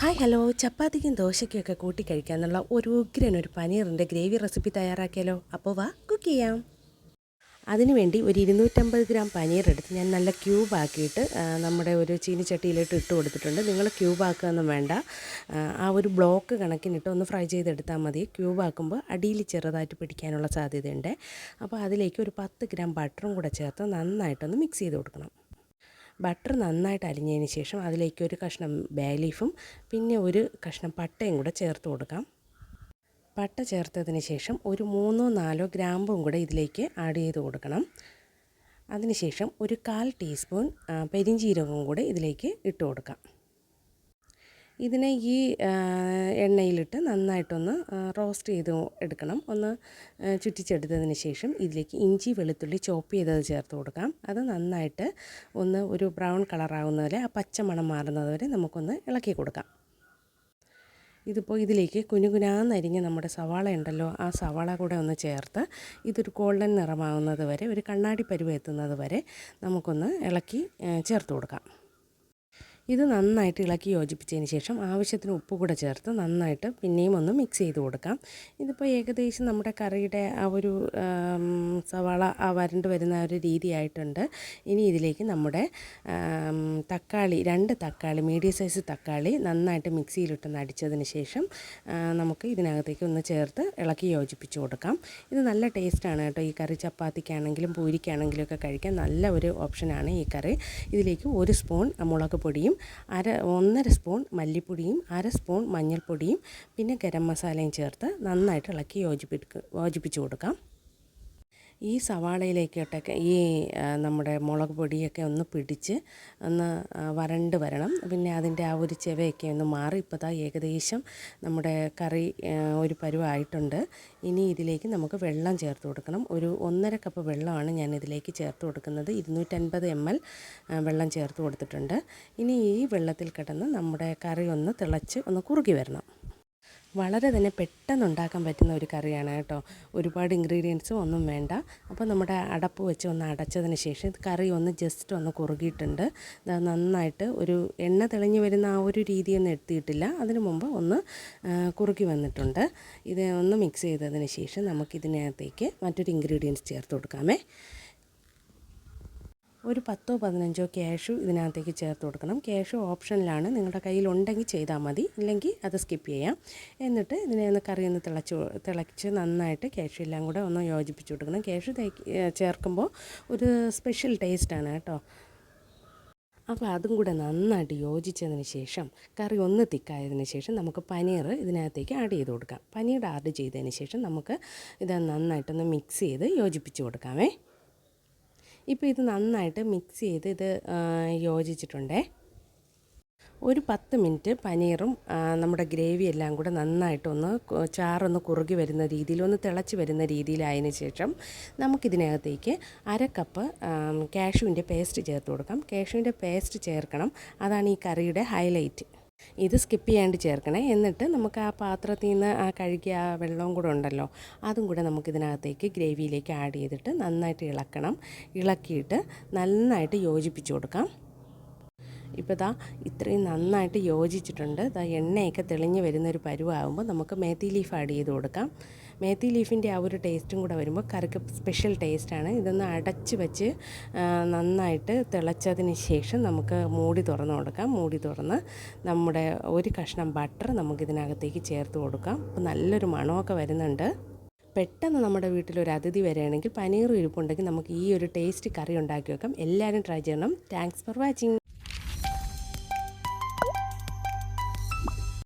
Hi hello. ചപ്പാത്തിക്കും ദോശയ്ക്കൊക്കെ കൂട്ടി കഴിക്കാനുള്ള ഒരു ഉഗ്രൻ ഒരു പനീറിന്റെ ഗ്രേവി റെസിപ്പി തയ്യാറാക്കിയാലോ? അപ്പോൾ വാ കുക്ക് ചെയ്യാം. അതിനുവേണ്ടി ഒരു ഇരുന്നൂറ്റമ്പത് ഗ്രാം പനീർ എടുത്ത് ഞാൻ നല്ല ക്യൂബ് ആക്കിയിട്ട് നമ്മുടെ ഒരു ചീനിച്ചട്ടിയിലിട്ട് ഇട്ട് കൊടുത്തിട്ടുണ്ട്. നിങ്ങൾ ക്യൂബ് ആക്കുകയൊന്നും വേണ്ട. ആ, ഒരു ബ്ലോക്ക് കണക്കിനിട്ട് ഒന്ന് ഫ്രൈ ചെയ്തെടുത്താൽ മതി. ക്യൂബ് ആക്കുമ്പോൾ അടിയിൽ ചെറുതായിട്ട് പിടിക്കാനുള്ള സാധ്യതയുണ്ട്. അപ്പോൾ അതിലേക്ക് ഒരു പത്ത് ഗ്രാം ബട്ടറും കൂടെ ചേർത്ത് നന്നായിട്ടൊന്ന് മിക്സ് ചെയ്ത് കൊടുക്കണം. ബട്ടർ നന്നായിട്ട് അലിഞ്ഞതിന് ശേഷം അതിലേക്ക് ഒരു കഷ്ണം ബേ ലീഫും പിന്നെ ഒരു കഷ്ണം പട്ടയും കൂടെ ചേർത്ത് കൊടുക്കാം. പട്ട ചേർത്തതിന് ശേഷം ഒരു മൂന്നോ നാലോ ഗ്രാമ്പും കൂടെ ഇതിലേക്ക് ആഡ് ചെയ്ത് കൊടുക്കണം. അതിനുശേഷം ഒരു കാൽ ടീസ്പൂൺ പെരിഞ്ചീരകവും കൂടെ ഇതിലേക്ക് ഇട്ട് കൊടുക്കാം. ഇതിനെ ഈ എണ്ണയിലിട്ട് നന്നായിട്ടൊന്ന് റോസ്റ്റ് ചെയ്ത് എടുക്കണം. ഒന്ന് ചുറ്റിച്ചെടുത്തതിന് ശേഷം ഇതിലേക്ക് ഇഞ്ചി വെളുത്തുള്ളി ചോപ്പ് ചെയ്തത് ചേർത്ത് കൊടുക്കാം. അത് നന്നായിട്ട് ഒന്ന് ഒരു ബ്രൗൺ കളറാകുന്നതുവരെ ആ പച്ചമണം മാറുന്നത് വരെ നമുക്കൊന്ന് ഇളക്കി കൊടുക്കാം. ഇതിപ്പോൾ ഇതിലേക്ക് കുനുകുനാന്നരിഞ്ഞ് നമ്മുടെ സവാള ഉണ്ടല്ലോ ആ സവാള കൂടെ ഒന്ന് ചേർത്ത് ഇതൊരു ഗോൾഡൻ നിറമാവുന്നത് വരെ ഒരു കണ്ണാടി പരുവ് എത്തുന്നത് വരെ നമുക്കൊന്ന് ഇളക്കി ചേർത്ത് കൊടുക്കാം. ഇത് നന്നായിട്ട് ഇളക്കി യോജിപ്പിച്ചതിന് ശേഷം ആവശ്യത്തിന് ഉപ്പ് കൂടെ ചേർത്ത് നന്നായിട്ട് പിന്നെയും ഒന്ന് മിക്സ് ചെയ്ത് കൊടുക്കാം. ഇതിപ്പോൾ ഏകദേശം നമ്മുടെ കറിയുടെ ആ ഒരു സവാള ആ വരണ്ട് വരുന്ന ഒരു രീതിയായിട്ടുണ്ട്. ഇനി ഇതിലേക്ക് നമ്മുടെ തക്കാളി രണ്ട് തക്കാളി മീഡിയം സൈസ് തക്കാളി നന്നായിട്ട് മിക്സിയിലിട്ടൊന്ന് അടിച്ചതിന് ശേഷം നമുക്ക് ഇതിനകത്തേക്ക് ഒന്ന് ചേർത്ത് ഇളക്കി യോജിപ്പിച്ച് കൊടുക്കാം. ഇത് നല്ല ടേസ്റ്റാണ് കേട്ടോ. ഈ കറി ചപ്പാത്തിക്കാണെങ്കിലും പൂരിക്കാണെങ്കിലും ഒക്കെ കഴിക്കാൻ നല്ല ഒരു ഓപ്ഷനാണ് ഈ കറി. ഇതിലേക്ക് ഒരു സ്പൂൺ മുളക് പൊടിയും അര ഒന്നര സ്പൂൺ മല്ലിപ്പൊടിയും അര സ്പൂൺ മഞ്ഞൾപ്പൊടിയും പിന്നെ ഗരം മസാലയും ചേർത്ത് നന്നായിട്ട് ഇളക്കി യോജിപ്പിക്കുക യോജിപ്പിച്ച് കൊടുക്കാം. ഈ സവാളയിലേക്കോട്ടൊക്കെ ഈ നമ്മുടെ മുളക് പൊടിയൊക്കെ ഒന്ന് പിടിച്ച് ഒന്ന് വരണ്ട് വരണം. പിന്നെ അതിന്റെ ആ ഒരു ചെവയൊക്കെ ഒന്ന് മാറി ഇപ്പോൾ ദാ ഏകദേശം നമ്മുടെ കറി ഒരു പരുവായിട്ടുണ്ട്. ഇനി ഇതിലേക്ക് നമുക്ക് വെള്ളം ചേർത്ത് കൊടുക്കണം. ഒരു ഒന്നര കപ്പ് വെള്ളമാണ് ഞാൻ ഇതിലേക്ക് ചേർത്ത് കൊടുക്കുന്നത്. ഇരുന്നൂറ്റൻപത് എം എൽ വെള്ളം ചേർത്ത് കൊടുത്തിട്ടുണ്ട്. ഇനി ഈ വെള്ളത്തിൽ കിടന്ന് നമ്മുടെ കറി ഒന്ന് തിളച്ച് ഒന്ന് കുറുകി വരണം. വളരെ തന്നെ പെട്ടെന്ന് ഉണ്ടാക്കാൻ പറ്റുന്ന ഒരു കറിയാണ് കേട്ടോ. ഒരുപാട് ഇൻഗ്രീഡിയൻസും ഒന്നും വേണ്ട. അപ്പോൾ നമ്മുടെ അടപ്പ് വെച്ച് ഒന്ന് അടച്ചതിന് ശേഷം കറി ഒന്ന് ജസ്റ്റ് ഒന്ന് കുറുകിയിട്ടുണ്ട്. നന്നായിട്ട് ഒരു എണ്ണ തെളിഞ്ഞു വരുന്ന ആ ഒരു രീതിയൊന്നും എത്തിയിട്ടില്ല അതിനു മുമ്പ് ഒന്ന് കുറുകി വന്നിട്ടുണ്ട്. ഇത് ഒന്ന് മിക്സ് ചെയ്തതിന് ശേഷം നമുക്കിതിനകത്തേക്ക് മറ്റൊരു ഇൻഗ്രീഡിയൻസ് ചേർത്ത് കൊടുക്കാമേ. ഒരു പത്തോ പതിനഞ്ചോ ക്യാഷു ഇതിനകത്തേക്ക് ചേർത്ത് കൊടുക്കണം. ക്യാഷു ഓപ്ഷനിലാണ് നിങ്ങളുടെ കയ്യിലുണ്ടെങ്കിൽ ചെയ്താൽ മതി. ഇല്ലെങ്കിൽ അത് സ്കിപ്പ് ചെയ്യാം. എന്നിട്ട് ഇതിനെ ഒന്ന് കറി ഒന്ന് തിളച്ച് തിളച്ച് നന്നായിട്ട് ക്യാഷു എല്ലാം കൂടെ ഒന്ന് യോജിപ്പിച്ച് കൊടുക്കണം. ക്യാഷു ചേർക്കുമ്പോൾ ഒരു സ്പെഷ്യൽ ടേസ്റ്റാണ് കേട്ടോ. അപ്പോൾ അതും കൂടെ നന്നായിട്ട് യോജിച്ചതിന് ശേഷം കറി ഒന്ന് തിക്കായതിന് ശേഷം നമുക്ക് പനീർ ഇതിനകത്തേക്ക് ആഡ് ചെയ്ത് കൊടുക്കാം. പനീർ ആഡ് ചെയ്തതിന് ശേഷം നമുക്ക് ഇത് നന്നായിട്ടൊന്ന് മിക്സ് ചെയ്ത് യോജിപ്പിച്ച് കൊടുക്കാമേ. ഇപ്പോൾ ഇത് നന്നായിട്ട് മിക്സ് ചെയ്ത് ഇത് യോജിച്ചിട്ടുണ്ടേ. ഒരു പത്ത് മിനിറ്റ് പനീറും നമ്മുടെ ഗ്രേവി എല്ലാം കൂടെ നന്നായിട്ടൊന്ന് ചാറൊന്ന് കുറുകി വരുന്ന രീതിയിൽ ഒന്ന് തിളച്ച് വരുന്ന രീതിയിലായതിനു ശേഷം നമുക്കിതിനകത്തേക്ക് അര കപ്പ് കാഷ്യൂവിന്റെ പേസ്റ്റ് ചേർത്ത് കൊടുക്കാം. കാഷ്യൂവിന്റെ പേസ്റ്റ് ചേർക്കണം. അതാണ് ഈ കറിയുടെ ഹൈലൈറ്റ് ഇത് സ്കിപ്പ് ചെയ്യാണ്ട് ചേർക്കണേ. എന്നിട്ട് നമുക്ക് ആ പാത്രത്തിൽ നിന്ന് ആ കഴുകിയ ആ വെള്ളവും കൂടെ ഉണ്ടല്ലോ അതും കൂടെ നമുക്കിതിനകത്തേക്ക് ഗ്രേവിയിലേക്ക് ആഡ് ചെയ്തിട്ട് നന്നായിട്ട് ഇളക്കണം. ഇളക്കിയിട്ട് നന്നായിട്ട് യോജിപ്പിച്ച് കൊടുക്കാം. ഇപ്പോൾ ദാ ഇത്രയും നന്നായിട്ട് യോജിച്ചിട്ടുണ്ട്. ദാ എണ്ണയൊക്കെ തെളിഞ്ഞ് വരുന്നൊരു പരുവാകുമ്പോൾ നമുക്ക് മേത്തി ലീഫ് ആഡ് ചെയ്ത് കൊടുക്കാം. മേത്തി ലീഫിന്റെ ആ ഒരു ടേസ്റ്റും കൂടെ വരുമ്പോൾ കറിക്ക് സ്പെഷ്യൽ ടേസ്റ്റാണ് ഇതൊന്ന് അടച്ച് വെച്ച് നന്നായിട്ട് തിളച്ചതിന് ശേഷം നമുക്ക് മൂടി തുറന്ന് കൊടുക്കാം. മൂടി തുറന്ന് നമ്മുടെ ഒരു കഷ്ണം ബട്ടർ നമുക്കിതിനകത്തേക്ക് ചേർത്ത് കൊടുക്കാം. അപ്പോൾ നല്ലൊരു മണമൊക്കെ വരുന്നുണ്ട്. പെട്ടെന്ന് നമ്മുടെ വീട്ടിൽ ഒരു അതിഥി വരികയാണെങ്കിൽ പനീർ ഇരിപ്പുണ്ടെങ്കിൽ നമുക്ക് ഈ ഒരു ടേസ്റ്റ് കറി ഉണ്ടാക്കി വെക്കാം. എല്ലാവരും ട്രൈ ചെയ്യണം. Thanks for watching